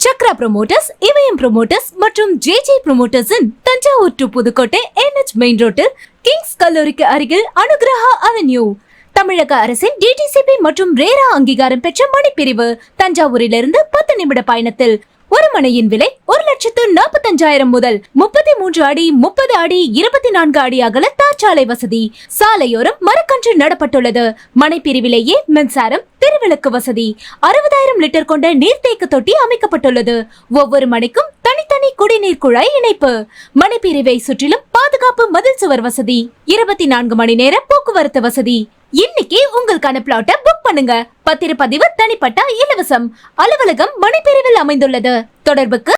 Chakra promoters Imayam promoters மற்றும் J J ப்ரொமோட்டர்ஸின் Thanjavur to Pudukkottai NH main ரோட்டில் Kings கல்லூரிக்கு அருகில் அனுகிரகா அவென்யூ தமிழக அரசின் டிடிசிபி மற்றும் ரேரா அங்கீகாரம் பெற்ற மணிப்பிரிவு தஞ்சாவூரிலிருந்து பத்து நிமிட பயணத்தில். ஒரு மனையின் விலை ஒரு லட்சத்து நாற்பத்தஞ்சாயிரம் முதல் முப்பத்தி மூன்று அடி முப்பது அடி இருபத்தி நான்கு அடி அகல தொழிற்சாலை வசதி சாலையோரம் மரக்கன்று நடப்பட்டுள்ளது. மனைப்பிரிவிலேயே மின்சாரம் திருவிளக்கு வசதி. அறுபதாயிரம் லிட்டர் கொண்ட நீர்த்தேக்க தொட்டி அமைக்கப்பட்டுள்ளது. ஒவ்வொரு மனைக்கும் தனித்தனி குடிநீர் குழாய் இணைப்பு. மனைப்பிரிவை சுற்றிலும் பாதுகாப்பு மதில் சுவர் வசதி. இருபத்தி நான்கு மணி நேர போக்குவரத்து வசதி. இன்னைக்கு உங்களுக்கான பிளாட்டை புக் பண்ணுங்க. பத்திரப்பதிவு தனிப்பட்ட இலவசம். அலுவலகம் மணிப்பிரிவில் அமைந்துள்ளது. தொடர்புக்கு